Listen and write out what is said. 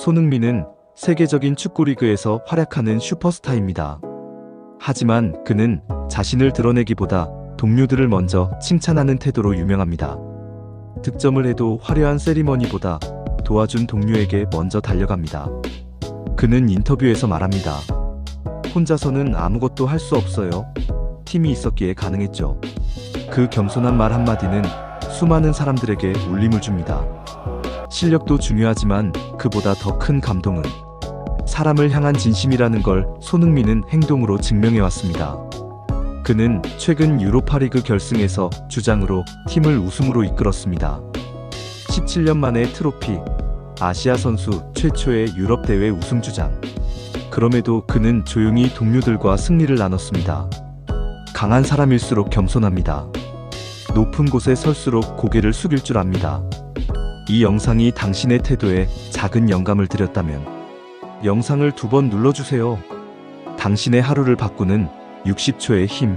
손흥민은 세계적인 축구 리그에서 활약하는 슈퍼스타입니다. 하지만 그는 자신을 드러내기보다 동료들을 먼저 칭찬하는 태도로 유명합니다. 득점을 해도 화려한 세리머니보다 도와준 동료에게 먼저 달려갑니다. 그는 인터뷰에서 말합니다. 혼자서는 아무것도 할 수 없어요. 팀이 있었기에 가능했죠. 그 겸손한 말 한마디는 수많은 사람들에게 울림을 줍니다. 실력도 중요하지만 그보다 더 큰 감동은 사람을 향한 진심이라는 걸 손흥민은 행동으로 증명해 왔습니다. 그는 최근 유로파리그 결승에서 주장으로 팀을 우승으로 이끌었습니다. 17년 만에 트로피, 아시아 선수 최초의 유럽 대회 우승 주장. 그럼에도 그는 조용히 동료들과 승리를 나눴습니다. 강한 사람일수록 겸손합니다. 높은 곳에 설수록 고개를 숙일 줄 압니다. 이 영상이 당신의 태도에 작은 영감을 드렸다면 영상을 두 번 눌러주세요. 당신의 하루를 바꾸는 60초의 힘.